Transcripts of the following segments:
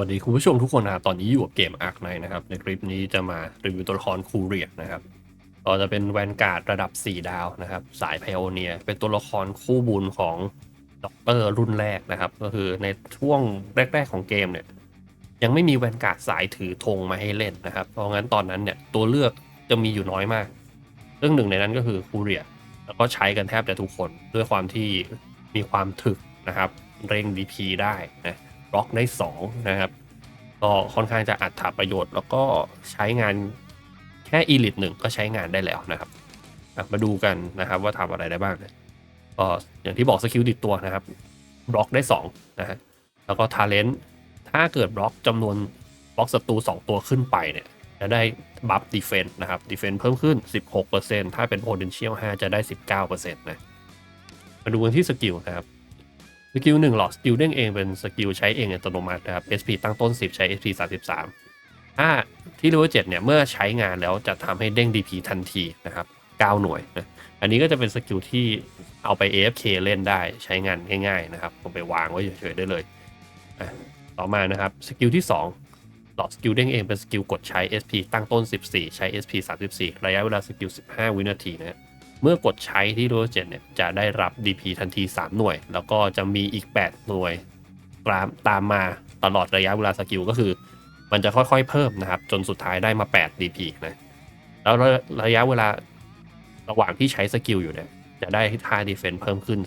วัสดีคุณผู้ชมทุกคนนะครับ ตอนนี้อยู่กับเกมอาร์คไนนะครับ ในคลิปนี้จะมารีวิวตัวละครคูเรียนะครับก็จะเป็นแวนการ์ดระดับ 4 ดาวนะครับ สายไพโอเนีย เป็นตัวละครคู่บุญของด็อกเตอร์รุ่นแรกนะครับ ก็คือในช่วงแรก ๆ ของเกมเนี่ย ยังไม่มีแวนการ์ดสายถือธงมาให้เล่นนะครับ เพราะงั้นตอนนั้นเนี่ยตัวเลือกจะมีอยู่น้อยมากซึ่องหนึ่งในนั้นก็คือคูเรีย แล้วก็ใช้กันแทบจะทุกคนด้วยความที่มีความถึกนะครับ เร่ง DP ได้นะ ล็อกได้ 2 นะครับ ก็ค่อนข้างจะอัดถาประโยชน์ แล้วก็ใช้งานแค่อีลิทหนึ่งก็ใช้งานได้แล้วนะครับ มาดูกันนะครับว่าทำอะไรได้บ้างก็อย่างที่บอกสกิลติดตัวนะครับบล็อกได้2นะฮะแล้วก็ทาเลนต์ถ้าเกิดบล็อกจำนวนบล็อกศัตรู2 ตัวขึ้นไปเนี่ยจะได้บัฟดีเฟนต์นะครับดีเฟนต์เพิ่มขึ้น 16%ถ้าเป็น potential 5 จะได้ 19%นะมาดูกันที่สกิลนะครับ กิลหนึ่งหลอดสกิลเด้งเองเป็นสกิลใช้เองอัตโนมัตินะครับ SP ตั้งต้น 10 ใช้ SP 33ถ้าที่ level 7เนี่ยเมื่อใช้งานแล้วจะทำให้เด้ง DP ทันทีนะครับ 9 หน่วยนะอันนี้ก็จะเป็นสกิลที่เอาไป AFK เล่นได้ใช้งานง่ายๆนะครับผมไปวางไว้เฉยๆได้เลย ต่อมานะครับสกิลที่ 2 หลอดสกิลเด้งเองเป็นสกิลกดใช้ SP ตั้งต้น 14 ใช้ SP 34 ระยะเวลาสกิล 15 วินาทีนะฮะ เมื่อกดใช้ที่โรเจนเนี่ยจะได้รับ DP ทันที 3 หน่วย แล้วก็จะมีอีก 8 หน่วยตามตามมาตลอดระยะเวลาสกิลก็คือ มันจะค่อยๆเพิ่มนะครับ จนสุดท้ายได้มา 8 DP นะแล้วระยะเวลาระหว่างที่ใช้สกิลอยู่เนี่ยจะได้ท่าดีเฟนส์เพิ่มขึ้น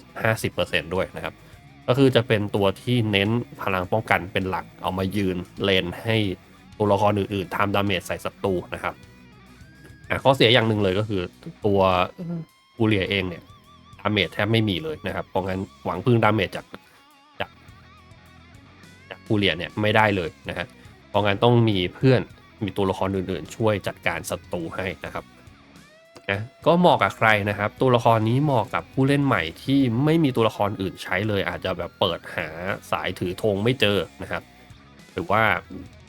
50%ด้วยนะครับ ก็คือจะเป็นตัวที่เน้นพลังป้องกันเป็นหลักเอามายืนเลนให้ตัวละครอื่นๆทำดาเมจใส่ศัตรูนะครับ อ่ข้อเสียอย่างหนึ่งเลยก็คือตัวกูเลียเองเนี่ยดาเมจแทบไม่มีเลยนะครับ เพราะงั้นหวังพึ่งดาเมจจากจากจากกูเลียเนี่ยไม่ได้เลยนะฮะเพราะงั้นต้องมีเพื่อนมีตัวละครอื่นๆ ช่วยจัดการศัตรูให้นะครับนะก็เหมาะกับใครนะครับ ตัวละครนี้เหมาะกับผู้เล่นใหม่ที่ไม่มีตัวละครอื่นใช้เลย อาจจะแบบเปิดหาสายถือธงไม่เจอนะครับ หรือว่า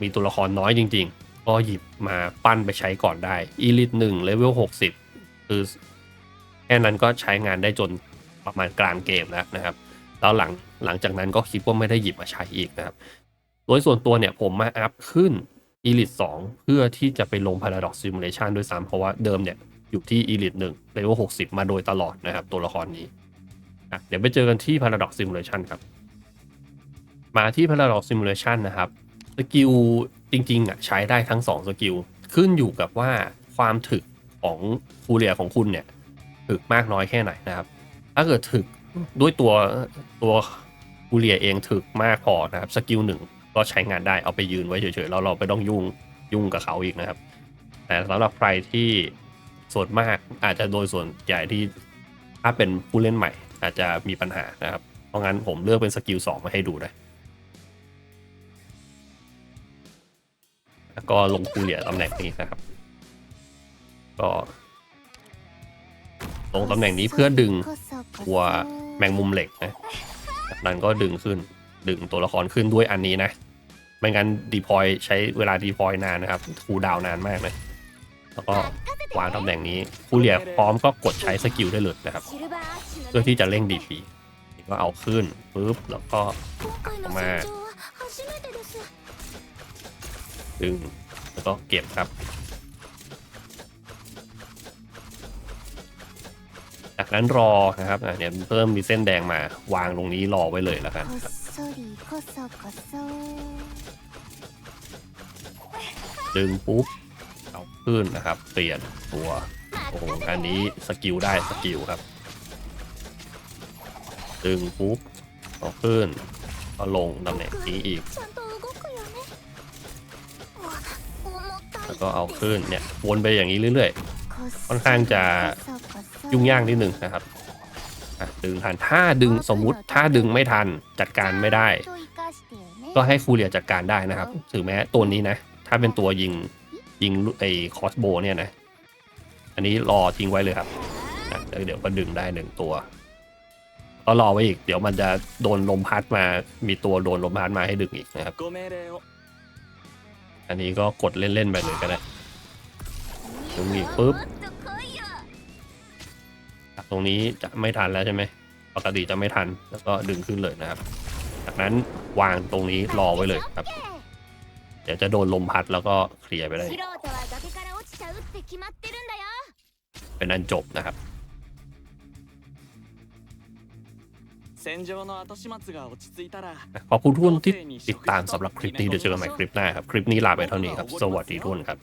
มีตัวละครน้อยจริงๆ ก็หยิบมาปั้นไปใช้ก่อนได้ e l i t 1 level 60 คือแค่นั้นก็ใช้งานได้จนประมาณกลางเกมแล้วนะครับ แล้วหลังหลังจากนั้นก็คิดว่าไม่ได้หยิบมาใช้อีกนะครับ โดยส่วนตัวเนี่ยผมมาอัพขึ้น Elite 2 เพื่อที่จะไปลง Paradox Simulation ด้วยซ้ำเพราะว่าเดิมเนี่ยอยู่ที่ Elite 1 level 60 มาโดยตลอดนะครับ ตัวละครนี้อะเดี๋ยวไปเจอกันที่ Paradox Simulation ครับ มาที่ Paradox Simulation นะครับ สกิล จริงๆอะใช้ได้ทั้ง 2 สกิล ขึ้นอยู่กับว่าความถึกของคูเรียของคุณเนี่ย ถึกมากน้อยแค่ไหนนะครับ ถ้าเกิดถึกด้วยตัวตัวคูเรียเองถึกมากพอนะครับสกิลหนึ่งก็ใช้งานได้เอาไปยืนไว้เฉยๆแล้วเราไปต้องยุ่งยุ่งกับเขาอีกนะครับ แต่สำหรับใครที่ส่วนมากอาจจะโดยส่วนใหญ่ที่ถ้าเป็นผู้เล่นใหม่ อาจจะมีปัญหานะครับ เพราะงั้นผมเลือกเป็นสกิลสองมาให้ดูนะ แล้วก็ลงคูเรียตำแหน่งนี้นะครับ ก็ ลงตำแหน่งนี้เพื่อดึงตัวแมงมุมเหล็กนะจากนั้นก็ดึงขึ้นดึงตัวละครขึ้นด้วยอันนี้นะไม่งั้นดีพอยใช้เวลาดีพอยนานนะครับคูดาวนานมากนะแล้วก็วางตำแหน่งนี้คูเรียพร้อมก็กดใช้สกิลได้เลยนะครับ เพื่อที่จะเร่งดีพีก็เอาขึ้นปุ๊บแล้วก็ออกมา ดึงแล้วก็เก็บครับจากนั้นรอนะครับอะเนี่ยเพิ่มมีเส้นแดงมาวางตรงนี้รอไว้เลยแล้วกันดึงปุ๊บเอาขึ้นนะครับ เปลี่ยนตัวโอ้โหอันนี้สกิลได้สกิลครับ ดึงปุ๊บเอาขึ้นก็ลงตำแหน่งนี้อีก ก็เอาขึ้นเนี่ยวนไปอย่างนี้เรื่อยๆ ค่อนข้างจะยุ่งยากนิดหนึ่งนะครับดึงทันถ้าดึงสมมุติถ้าดึงไม่ทันจัดการไม่ได้ ก็ให้ฟูเรียจัดการได้นะครับถึงแม้ตัวนี้นะ ถ้าเป็นตัวยิงยิงไอ้คอสโบเนี่ยนะ อันนี้รอทิ้งไว้เลยครับเดี๋ยวก็ดึงได้หนึ่งตัวก็รอไว้อีก เดี๋ยวมันจะโดนลมพัดมา มีตัวโดนลมพัดมาให้ดึงอีกนะครับ อันนี้ก็กดเล่น ๆ ไปเลยก็ได้ตรงนี้ปุ๊บจากตรงนี้จะไม่ทันแล้วใช่ไหมปกติจะไม่ทันแล้วก็ดึงขึ้นเลยนะครับ จากนั้นวางตรงนี้รอไว้เลยครับ เดี๋ยวจะโดนลมพัดแล้วก็เคลียร์ไปได้เป็นอันจบนะครับ 戦場の後始末が落ち着いたら ขอบคุณทุกคนที่ติดตามสำหรับคลิปนี้เดี๋ยวเจอกันใหม่คลิปหน้าครับ คลิปนี้ลาไปเท่านี้ครับ สวัสดีทุกคนครับ